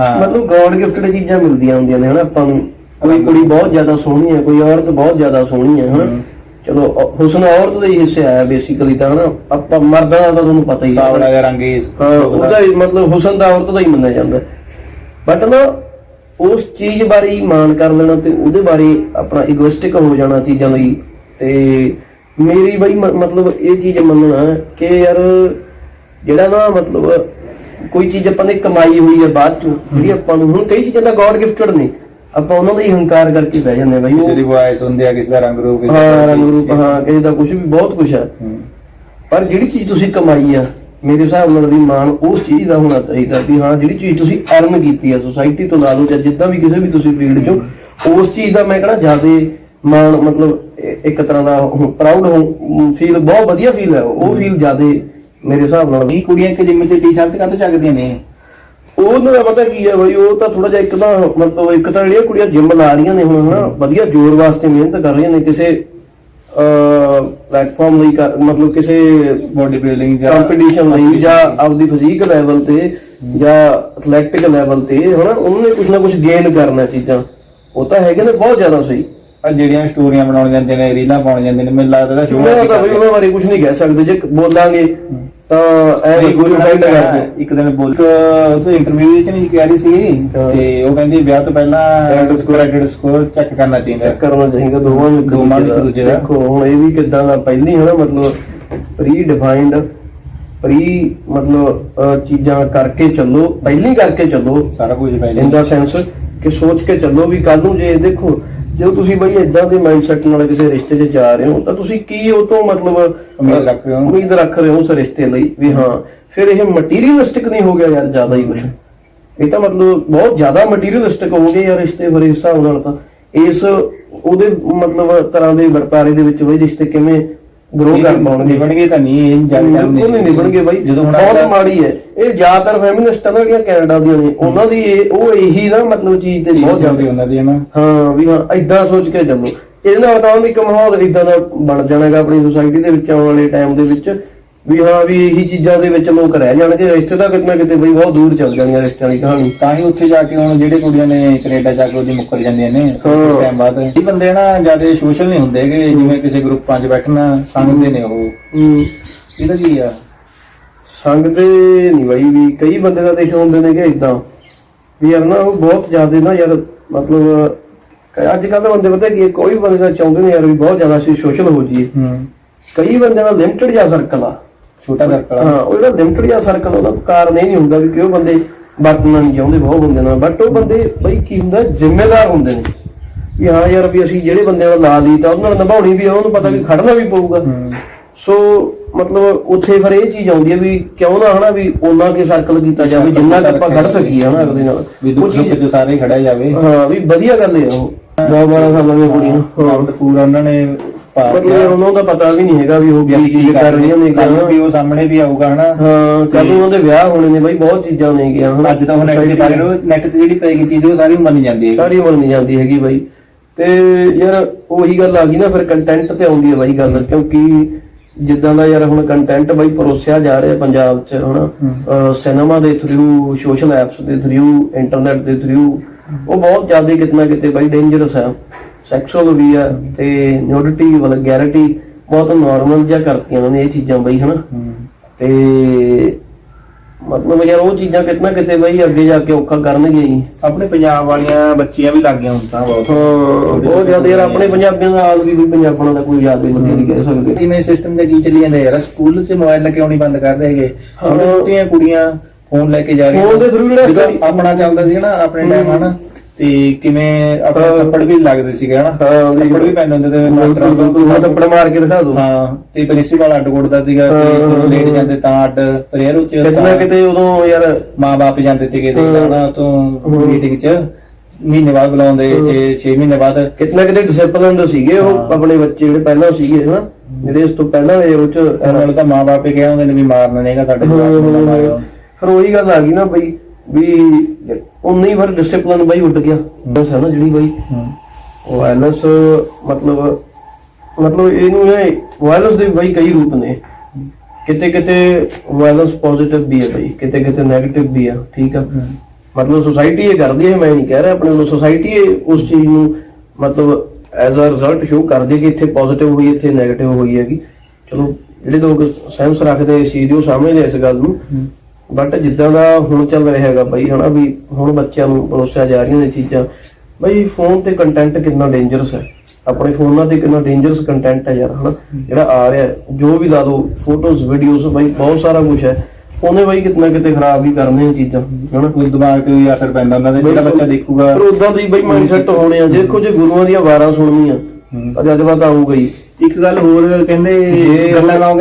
ਹਾਂ। ਮਤਲਬ God gifted ਚੀਜ਼ਾਂ ਮਿਲਦੀਆਂ ਹੁੰਦੀਆਂ ਨੇ ਹਨਾ? ਆਪਾਂ ਨੂੰ ਕੋਈ ਕੁੜੀ ਬਹੁਤ ਜ਼ਿਆਦਾ ਸੋਹਣੀ ਹੈ ਕੋਈ ਔਰਤ ਬਹੁਤ ਜ਼ਿਆਦਾ ਸੋਹਣੀ ਹੈ ਹਨਾ? ਚਲੋ ਅ- ਹੁਸਨ ਔਰਤ ਦਾ ਹੀ ਹਿੱਸਾ ਹੈ ਬੇਸਿਕਲੀ ਤਾਂ ਹਨਾ? ਆਪਾਂ ਮਰਦਾਂ ਦਾ ਤਾਂ ਤੁਹਾਨੂੰ ਪਤਾ ਹੀ ਹੈ। ਸਾਵਲਾ ਜਿਹਾ ਰੰਗ ਹੀ ਹਾਂ ਉਹਦਾ ਹੀ ਮਤਲਬ ਹੁਸਨ ਦਾ ਔਰਤ ਦਾ ਹੀ ਮੰਨਿਆ ਜਾਂਦਾ ਬਟ ਨਾ ਉਸ ਚੀਜ਼ ਬਾਰੇ ਹੀ ਮਾਣ ਕਰ ਲੈਣਾ ਤੇ ਉਹਦੇ ਬਾਰੇ ਆਪਣਾ ਇਗੋਇਸਟਿਕ ਹੋ ਜਾਣਾ ਚੀਜ਼ਾਂ ਲਈ। ਤੇ ਮੇਰੀ ਬਈ ਮ- ਮਤਲਬ ਇਹ ਚੀਜ਼ ਮੰਨਣਾ ਕਿ ਯਾਰ ਜਿਹੜਾ ਨਾ ਮਤਲਬ ਕੋਈ ਚੀਜ਼ ਆਪਾਂ ਨੇ ਕਮਾਈ ਹੋਈ ਹੈ ਬਾਅਦ ਚ ਜਿਹੜੀ ਆਪਾਂ ਨੂੰ ਹੁਣ ਕਈ ਚੀਜ਼ਾਂ ਦਾ ਗੋਡ ਗਿਫਟਡ ਨੇ ਆਪਾਂ ਉਹਨਾਂ ਦਾ ਹੀ ਹੰਕਾਰ ਕਰਕੇ ਬਹਿ ਜਾਂਦੇ ਬਈ। ਕਿਸੇ ਦੀ ਵਾਇਸ ਹੁੰਦੀ ਆ ਕਿਸੇ ਦਾ ਰੰਗ ਰੂਪ ਕਿਸੇ ਦਾ ਹਾਂ ਰੰਗ ਰੂਪ ਹਾਂ ਕਿਸੇ ਦਾ ਕੁਝ ਵੀ ਬਹੁਤ ਕੁਝ ਹੈ ਹੂੰ। ਪਰ ਜਿਹੜੀ ਚੀਜ਼ ਤੁਸੀਂ ਕਮਾਈ ਆ ਮੇਰੇ ਹਿਸਾਬ ਨਾਲ ਵੀ ਮਾਣ ਉਸ ਚੀਜ਼ ਦਾ ਹੋਣਾ ਚਾਹੀਦਾ ਵੀ ਹਾਂ ਜਿਹੜੀ ਚੀਜ਼ ਤੁਸੀਂ ਅਰਨ ਕੀਤੀ ਆ ਸੋਸਾਇਟੀ ਤੋਂ ਲਾ ਲਓ ਜਾਂ ਜਿੱਦਾਂ ਵੀ ਕਿਸੇ ਵੀ ਤੁਸੀਂ ਫੀਲਡ 'ਚੋਂ ਉਸ ਚੀਜ਼ ਦਾ ਮੈਂ ਕਹਣਾ ਜ਼ਿਆਦਾ ਮਾਣ ਮਤਲਬ ਇੱਕ ਤਰ੍ਹਾਂ ਦਾ ਪ੍ਰਾਊਡ ਹੋ ਫੀਲ ਬਹੁਤ ਵਧੀਆ ਫੀਲ ਹੈ ਉਹ ਫੀਲ ਜ਼ਿਆਦਾ ਮੇਰੇ ਹਿਸਾਬ ਨਾਲ ਇਹ ਕੁੜੀਆਂ ਇੱਕ ਜਿੰਮ 'ਚ ਟੀ-ਸ਼ਰਟ ਕਾਹਤੋਂ ਚੱਕਦੀਆਂ ਨੇ? ਉਹਨੂੰ ਤਾਂ ਪਤਾ ਕੀ ਹੈ ਬਈ ਉਹ ਤਾਂ ਥੋੜਾ ਜਿਹਾ ਇੱਕ ਤਾਂ ਮਤਲਬ ਇੱਕ ਤਾਂ ਜਿਹੜੀਆਂ ਕੁੜੀਆਂ ਜਿਮ ਲਾ ਰਹੀਆਂ ਨੇ ਹੁਣ ਹਨਾ ਵਧੀਆ ਜੋਰ ਵਾਸਤੇ ਮਿਹਨਤ ਕਰ ਰਹੀਆਂ ਨੇ ਕਿਸੇ ਪਲੇਟਫਾਰਮ ਲਈ ਕਰ- ਮਤਲਬ ਕਿਸੇ ਬੋਡੀ ਬਿਲਡਿੰਗ ਜਾਂ ਕੰਪੀਟੀਸ਼ਨ ਲਈ ਜਾਂ ਆਪਦੀ ਫਿਜ਼ੀਕ ਲੈਵਲ ਤੇ ਜਾਂ ਐਥਲੈਟਿਕ ਲੈਵਲ ਤੇ ਹਨਾ ਉਹਨਾਂ ਨੇ ਕੁਝ ਨਾ ਕੁਝ ਗੇਨ ਕਰਨਾ ਚੀਜ਼ਾਂ। ਉਹ ਤਾਂ ਹੈਗੇ ਨੇ ਬਹੁਤ ਜ਼ਿਆਦਾ ਸਹੀ। ਆ ਜਿਹੜੀਆਂ ਸਟੋਰੀਆਂ ਬਣਾਉਣ ਜਾਂਦੇ ਨੇ ਰੀਲਾਂ ਪਾਉਣ ਜਾਂਦੇ ਨੇ ਮੈਨੂੰ ਲੱਗਦਾ ਤਾਂ ਸ਼ੋਅ ਦਾ ਵੀ ਉਹਨਾਂ ਬਾਰੇ ਕੁਝ ਨਹੀਂ ਕਹਿ ਸਕਦੇ ਜੇ ਬੋਲਾਂਗੇ ਤਾਂ ਐ ਨਹੀਂ ਕੋਈ ਨਾਨਕ ਕਰਦੇ ਇੱਕ ਦਿਨ ਬੋਲ ਉਹ ਇੰਟਰਵਿਊ ਵਿੱਚ ਨਹੀਂ ਕਹਿ ਰਹੀ ਸੀ। ਤੇ ਉਹ ਕਹਿੰਦੀ ਵਿਆਹ ਤੋਂ ਪਹਿਲਾਂ Credit ਸਕੋਰ ਐਡਿਟ ਸਕੋਰ ਚੈੱਕ ਕਰਨਾ ਚਾਹੀਦਾ। ਕਰਨਾ ਚਾਹੀਦਾ ਦੋਵਾਂ ਦੋਵਾਂ ਇੱਕ ਦੂਜੇ ਦਾ। ਦੇਖੋ ਹੁਣ ਇਹ ਵੀ ਕਿਦਾਂ ਦਾ ਪਹਿਲੀ ਹੈ ਨਾ ਮਤਲਬ ਪ੍ਰੀ ਡਿਫਾਈਨਡ ਪ੍ਰੀ ਮਤਲਬ ਚੀਜ਼ਾਂ ਕਰਕੇ ਚੱਲੋ ਪਹਿਲੀ ਕਰਕੇ ਚੱਲੋ ਸਾਰਾ ਕੁਝ ਪਹਿਲੇ ਇਨ ਦਾ ਸੈਂਸ ਕਿ ਸੋਚ ਕੇ ਚੱਲੋ ਵੀ ਕੱਲ ਨੂੰ ਜੇ ਦੇਖੋ ਜਦੋਂ ਤੁਸੀਂ ਬਈ ਇਦਾਂ ਦੇ ਮਾਈਂਡਸੈਟ ਨਾਲ ਕਿਸੇ ਰਿਸ਼ਤੇ 'ਚ ਜਾ ਰਹੇ ਹੋ ਤਾਂ ਤੁਸੀਂ ਕੀ ਉਹ ਤੋਂ ਮਤਲਬ ਉਮੀਦ ਰੱਖ ਰਹੇ ਹੋ। ਉਮੀਦ ਰੱਖ ਰਹੇ ਹੋ ਉਸ ਰਿਸ਼ਤੇ ਲਈ ਵੀ ਹਾਂ ਫਿਰ ਇਹ ਮਟੀਰੀਅਲਿਸਟਿਕ ਨਹੀਂ ਹੋ ਗਿਆ ਯਾਰ ਜ਼ਿਆਦਾ ਹੀ ਕੁਝ ਇਹ ਤਾਂ ਮਤਲਬ ਬਹੁਤ ਜ਼ਿਆਦਾ ਮਟੀਰੀਅਲਿਸਟਿਕ ਹੋ ਗਏ ਯਾਰ ਰਿਸ਼ਤੇ ਫਿਰ ਇਸ ਹਿਸਾਬ ਨਾਲ ਤਾਂ। ਇਸ ਉਹਦੇ ਮਤਲਬ ਤਰ੍ਹਾਂ ਦੇ ਵਰਤਾਰੇ ਦੇ ਵਿੱਚ ਬਈ ਰਿਸ਼ਤੇ ਕਿਵੇਂ ਗਰੋ ਕਰ ਪਾਉਣਗੇ ਨਿਭਣਗੇ ਤਾਂ ਨਹੀਂ ਇਹ ਗੱਲ ਬਿਲਕੁਲ ਨਹੀਂ ਨਿਭਣਗੇ ਬਾਈ। ਜਦੋਂ ਹੁਣ ਬਹੁਤ ਮਾੜੀ ਹੈ। ਇਹ ਜ਼ਿਆਦਾਤਰ ਫੈਮਿਨਿਸਟਾਂ ਜਿਹੜੀਆਂ ਕੈਨੇਡਾ ਦੀਆਂ ਨੇ। ਉਹਨਾਂ ਦੀ ਇਹ ਉਹ ਇਹੀ ਨਾ ਮਤਲਬ ਚੀਜ਼ ਤੇ ਬਹੁਤ ਜਲਦੀ ਉਹਨਾਂ ਦੀ ਨਾ। ਹਾਂ ਵੀ ਹਾਂ ਐਦਾਂ ਸੋਚ ਕੇ ਚੱਲੋ। ਇਹਦੇ ਨਾਲ ਤਾਂ ਵੀ ਇੱਕ ਮਾਹੌਲ ਇਦਾਂ ਦਾ ਬਣ ਜਾਣਾਗਾ ਆਪਣੀ ਸੋਸਾਇਟੀ ਦੇ ਵਿੱਚ ਆਉਣ ਵਾਲੇ ਟਾਈਮ ਦੇ ਵਿੱਚ। ਵੀ ਹਾਂ ਵੀ ਇਹੀ ਚੀਜ਼ਾਂ ਦੇ ਵਿੱਚ ਲੋਕ ਰਹਿ ਜਾਣਗੇ ਰਿਸ਼ਤੇ ਤਾਂ ਕਿਤੇ ਨਾ ਕਿਤੇ ਬਈ ਬਹੁਤ ਦੂਰ ਚੱਲ ਜਾਣੀਆਂ ਰਿਸ਼ਤਿਆਂ ਦੀ ਕਹਾਣੀ। ਤਾਂ ਹੀ ਉੱਥੇ ਜਾ ਕੇ ਹੁਣ ਜਿਹੜੇ ਕੁੜੀਆਂ ਨੇ ਕੈਨੇਡਾ ਜਾ ਕੇ ਉਹਦੀ ਮੁੱਕਰ ਜਾਂਦੀਆਂ ਨੇ ਹਾਂ। ਟਾਈਮ ਬਾਅਦ। ਇਹ ਬੰਦੇ ਨਾ ਜ਼ਿਆਦਾ ਸੋਸ਼ਲ ਨਹੀਂ ਹੁੰਦੇਗੇ ਜਿਵੇਂ ਕਿਸੇ ਗਰੁੱਪਾਂ 'ਚ ਬੈਠਣਾ ਸੰਗਦੇ ਨੇ ਉਹ। ਹੂੰ। ਇਹਦਾ ਕੀ ਆ? ਸੰਗ ਦੇ ਨਹੀਂ ਬਈ ਵੀ ਕਈ ਬੰਦੇ ਤਾਂ ਦੇਖੇ ਹੁੰਦੇ ਨੇ ਕਿ ਇਦਾਂ ਵੀ ਯਾਰ ਨਾ ਉਹ ਬਹੁਤ ਜ਼ਿਆਦਾ ਨਾ ਯਾਰ ਮਤਲਬ ਅੱਜ ਕੱਲ੍ਹ ਦੇ ਬੰਦੇ ਪਤਾ ਕੀ ਹੈ, ਕੋਈ ਬੰਦੇ ਤਾਂ ਚਾਹੁੰਦੇ ਨੇ ਯਾਰ ਵੀ ਬਹੁਤ ਜ਼ਿਆਦਾ ਅਸੀਂ ਸੋਸ਼ਲ ਹੋ ਜਾਈਏ। ਹੂੰ। ਕਈ ਬੰਦੇ ਦਾ ਲਿਮਟਿਡ ਜਿਹਾ ਸਰਕਲ ਆ। ਛੋਟਾ ਸਰਕਲ ਹਾਂ ਉਹ ਜਿਹੜਾ ਲਿਮਟਿਡ ਜਿਹਾ ਸਰਕਲ ਉਹਦਾ ਕਾਰਨ ਇਹ ਨਹੀਂ ਹੁੰਦਾ ਵੀ ਕਿ ਉਹ ਬੰਦੇ ਵਰਤਣਾ ਨਹੀਂ ਚਾਹੁੰਦੇ ਬਹੁਤ ਬੰਦੇ ਨਾਲ। ਬਟ ਉਹ ਬੰਦੇ ਬਈ ਕੀ ਹੁੰਦਾ ਜ਼ਿੰਮੇਦਾਰ ਹੁੰਦੇ ਨੇ। ਵੀ ਹਾਂ ਯਾਰ ਵੀ ਅਸੀਂ ਜਿਹੜੇ ਬੰਦੇ ਨਾਲ ਲਾ ਲਈ ਤਾਂ ਉਹਨਾਂ ਨਾਲ ਨਿਭਾਉਣੀ ਵੀ ਆ, ਉਹਨੂੰ ਪਤਾ ਵੀ ਖੜਨਾ ਵੀ ਪਊਗਾ। ਸੋ ਮਤਲਬ ਉੱਥੇ ਫਿਰ ਇਹ ਚੀਜ਼ ਆਉਂਦੀ ਹੈ ਵੀ ਕਿਉਂ ਨਾ ਹਨਾ ਵੀ ਉਹਨਾਂ ਕੇ ਸਰਕਲ ਕੀਤਾ ਜਾਵੇ ਜਿੰਨਾ ਕੁ ਆਪਾਂ ਖੜ ਸਕੀਏ ਹਨਾ ਅਗਲੇ ਨਾਲ। ਵੀ ਉਹ ਦੁੱਖ ਸੁੱਖ 'ਚ ਸਾਰੇ ਖੜਾ ਜਾਵੇ। ਹਾਂ ਵੀ ਵਧੀਆ ਗੱਲ ਹੈ ਉਹ। ਬਹੁਤ ਬੜਾ ਕੁੜੀਆਂ ਹਾਂ। ਵਕਤ ਪੂਰਾ ਉਹਨਾਂ ਨੇ ਪਾ ਮਤਲਬ ਕੇ ਉਹਨਾਂ ਦਾ ਪਤਾ ਵੀ ਨਹੀਂ ਹੈਗਾ ਵੀ ਉਹ ਕੀ ਚੀਜ਼ ਕਰ ਰਹੀਆਂ ਨੇ ਵੀ ਕਿਉਂ ਉਹ ਸਾਹਮਣੇ ਵੀ ਆਊਗਾ ਹਨਾ? ਹਾਂ ਕੱਲ ਨੂੰ ਉਹਦੇ ਵਿਆਹ ਹੋਣੇ ਨੇ ਬਾਈ ਬਹੁਤ ਚੀਜ਼ਾਂ ਨੇ ਗਿਆ ਹਨਾ? ਅੱਜ ਤਾਂ ਹੁਣ ਨੈਟ ਤੇ ਪਾ ਰਹੇ ਨੈਟ ਤੇ ਜਿਹੜੀ ਪੈਗੀ ਚੀਜ਼ ਉਹ ਸਾਰੀ ਮੰਨ ਜਾਂਦੀ ਹੈ ਸਾਰੀ ਮੰਨੀ ਜਾਂਦੀ ਹੈਗੀ ਬਾਈ। ਤੇ ਯਾਰ ਉਹੀ ਗੱਲ ਆ ਗਈ ਨਾ ਫਿਰ ਕੰਟੈਂਟ ਤੇ ਆਉਂਦੀ ਹੈ ਬਾਈ ਗੱਲ ਕਿਉਂਕਿ ਜਿੱਦਾਂ ਦਾ ਯਾਰ ਹੁਣ ਕੰਟੈਂਟ ਬਾਈ ਪਰੋਸਿਆ ਜਾ ਰਿਹਾ ਪੰਜਾਬ 'ਚ ਹਨਾ? ਸਿਨੇਮਾ ਦੇ ਥਰੂ ਸੋਸ਼ਲ ਐਪਸ ਦੇ ਥਰੂ ਇੰਟਰਨੈਟ ਦੇ ਥਰੂ ਉਹ ਬਹੁਤ ਜ਼ਿਆਦਾ ਕਿਤਨਾ ਕਿਤੇ ਬਾਈ ਡੇਂਜਰਸ ਹੈ ਸੈਕਸ਼ੂਅਲ ਵੀ ਆ ਤੇ ਨਿਊਡਿਟੀ ਵਲਗੈਰਿਟੀ ਬਹੁਤ ਨਾਰਮਲ ਜਿਹਾ ਕਰਤੀਆਂ ਉਹਨਾਂ ਨੇ ਇਹ ਚੀਜ਼ਾਂ ਬਾਈ ਹਨਾ। ਤੇ ਮਤਲਬ ਯਾਰ ਉਹ ਚੀਜ਼ਾਂ ਕਿਤਨਾ ਕਿਤੇ ਬਾਈ ਅੱਗੇ ਜਾ ਕੇ ਔਖਾ ਕਰਨਗੇ ਹੀ ਆਪਣੇ ਪੰਜਾਬ ਵਾਲੀਆਂ ਬੱਚੀਆਂ ਵੀ ਲੱਗ ਗਈਆਂ ਹੁਣ ਤਾਂ ਬਹੁਤ। ਜ਼ਿਆਦਾ ਯਾਰ ਆਪਣੇ ਪੰਜਾਬੀਆਂ ਦਾ ਹਾਲ ਵੀ ਕੋਈ ਪੰਜਾਬਣਾਂ ਦਾ ਕੋਈ ਜ਼ਿਆਦਾ ਵਧੀਆ ਨਹੀਂ ਕਹਿ ਸਕਦੇ। ਜਿਵੇਂ ਸਿਸਟਮ ਦਾ ਕੀ ਚੱਲੀ ਜਾਂਦਾ ਯਾਰ? ਸਕੂਲ 'ਚ ਮੋਬਾਈਲ ਕਿਉਂ ਨਹੀਂ ਬੰਦ ਕਰ ਰਹੇਗੇ ਛੋਟੇ ਛੋਟੀਆਂ ਕੁੜੀਆਂ ਫੋਨ ਲੈ ਕੇ ਜਾ ਰਹੀਆਂ। ਫੋਨ ਦੇ through ਜਿਹੜਾ ਆਪਣਾ ਚੱਲਦਾ ਸੀ ਨਾ ਆਪਣੇ ਟਾਈਮ ਹਨਾ? ਤੇ ਕਿਵੇਂ ਆਪਣੇ। ਥੱਪੜ ਵੀ ਲੱਗਦੇ ਸੀਗੇ ਹਨਾ ਹਾਂ, ਵੀ- ਥੱਪੜ ਵੀ ਪੈਂਦੇ ਹੁੰਦੇ ਤੇ ਬਿਲਕੁਲ ਤੋਂ ਮੈਂ ਥੱਪੜ ਮਾਰ ਕੇ ਦਿਖਾ ਦੋ ਹਾਂ ਤੇ ਪ੍ਰਿੰਸੀਪਲ ਅੱਡ ਕੁੱਟਦਾ ਸੀਗਾ ਤੇ ਹਾਂ, ਲੇਟ ਹਾਂ। ਜਾਂਦੇ ਤਾਂ ਅੱਡ ਪ੍ਰੇਅਰ ਉੱਚ ਕਿਤਨਾ ਕਿਤੇ ਉਦੋਂ ਯਾਰ ਮਾਂ-ਬਾਪ ਜਾਂਦੇ ਸੀਗੇ ਹਾਂ। ਦੇਖਣਾ ਤੋਂ ਹਾਂ। ਮੀਟਿੰਗ 'ਚ ਮਹੀਨੇ ਬਾਅਦ ਬੁਲਾਉਂਦੇ ਤੇ 6 ਮਹੀਨੇ ਬਾਅਦ ਕਿਤਨਾ ਕਿਤੇ ਡਿਸਪਲਿਨ ਜਿਹੜੇ ਉਹ ਹਾਂ। ਆਪਣੇ ਬੱਚੇ ਜਿਹੜੇ ਪਹਿਲਾਂ ਸੀਗੇ ਹਨਾ ਜਿਹੜੇ ਇਸ ਤੋਂ ਪਹਿਲਾਂ ਦੇ ਉਹ ਚ ਉਹਨਾਂ ਨੂੰ ਤਾਂ ਮਾਂ-ਬਾਪ ਹੀ ਕਿਹਾ ਹੁੰਦੇ ਨੇ ਵੀ ਮਾਰਨਾ ਨਹੀਂਗਾ ਸਾਡੇ ਜਵਾਕ ਨੂੰ ਨਾ ਮਾਰਿਓ ਫਿਰ ਉਹੀ ਗੱਲ ਆ ਗਈ ਨਾ ਬਈ ਵੀ ਉਨੀ ਵਾਰ ਡਿਸਪਲਿਨ ਬਈ ਉੱਡ ਗਿਆ। ਬਸ ਹੈ ਨਾ ਜਿਹੜੀ ਬਈ। ਹੂੰ। ਵਾਇਲੈਂਸ ਮਤਲਬ ਮਤਲਬ ਇਹਨੂੰ ਇਹ ਵਾਇਲੈਂਸ ਦੇ ਬਈ ਕਈ ਰੂਪ ਨੇ। ਕਿਤੇ ਕਿਤੇ ਵਾਇਲੈਂਸ ਪੋਜ਼ਿਟਿਵ ਵੀ ਹੈ ਬਈ ਕਿਤੇ ਕਿਤੇ 네ਗੇਟਿਵ ਵੀ ਆ ਠੀਕ ਆ। ਮਤਲਬ ਸੁਸਾਇਟੀ ਇਹ ਕਰਦੀ ਹੈ ਮੈਂ ਨਹੀਂ ਕਹਿ ਰਿਹਾ ਆਪਣੇ ਵੱਲੋਂ ਸੁਸਾਇਟੀ ਉਸ ਚੀਜ਼ ਨੂੰ ਮਤਲਬ ਐਜ਼ ਅ ਰਿਜ਼ਲਟ ਸ਼ੋ ਕਰਦੀ ਹੈ ਕਿ ਇੱਥੇ ਪੋਜ਼ਿਟਿਵ ਹੋਈ ਇੱਥੇ 네ਗੇਟਿਵ ਹੋਈ ਹੈਗੀ। ਚਲੋ ਜਿਹੜੇ ਲੋਕ ਸੈਂਸ ਰੱਖਦੇ ਇਸ ਚੀਜ਼ ਉਹ ਸਮਝਦੇ ਇਸ ਗੱਲ ਨੂੰ। ਬਟ ਜਿੱਦਾਂ ਦਾ ਹੁਣ ਚੱਲ ਰਿਹਾ ਹੈਗਾ ਬਈ ਹਨਾ ਵੀ ਹੁਣ ਬੱਚਿਆਂ ਨੂੰ ਪਰੋਸਿਆ ਜਾ ਰਹੀਆਂ ਨੇ ਚੀਜ਼ਾਂ ਬਈ ਫੋਨ ਤੇ ਕੰਟੈਂਟ ਕਿੰਨਾ ਡੇਂਜਰਸ ਹੈ? ਆਪਣੇ ਫੋਨਾਂ ਤੇ ਕਿੰਨਾ ਡੇਂਜਰਸ ਕੰਟੈਂਟ ਹੈ ਯਾਰ ਹਨਾ? ਜਿਹੜਾ ਆ ਰਿਹਾ ਜੋ ਵੀ ਲਾ ਦੋ ਫੋਟੋਜ਼ ਵੀਡੀਓਜ਼ ਬਈ ਬਹੁਤ ਸਾਰਾ ਕੁਝ ਹੈ। ਉਹਨੇ ਬਈ ਕਿਤਨਾ ਕਿਤੇ ਖਰਾਬ ਵੀ ਕਰਨੇ ਇਹ ਚੀਜ਼ਾਂ ਹਨਾ? ਕੋਈ ਦਿਮਾਗ ਤੇ ਵੀ ਅਸਰ ਪੈਂਦਾ ਉਹਨਾਂ ਦੇ ਜਿਹੜਾ ਬੱਚਾ ਦੇਖੂਗਾ। ਪਰ ਉਦਾਂ ਦੀ ਬਈ ਮਾਈਂਡਸੈਟ ਹੋਣੇ ਆ। ਜੇ ਕੁਝ ਗੁਰੂਆਂ ਦੀਆਂ ਵਾਰਾਂ ਸੁਣਨੀਆਂ ਤਾਂ ਜਜ਼ਬਾ ਤਾਂ ਆਊਗਾ ਹੀ। ਇੱਕ ਗੱਲ ਹੋਰ ਕਹਿੰਦੇ ਜੇ- ਗੱਲਾਂ ਲਾਉਂਗੇ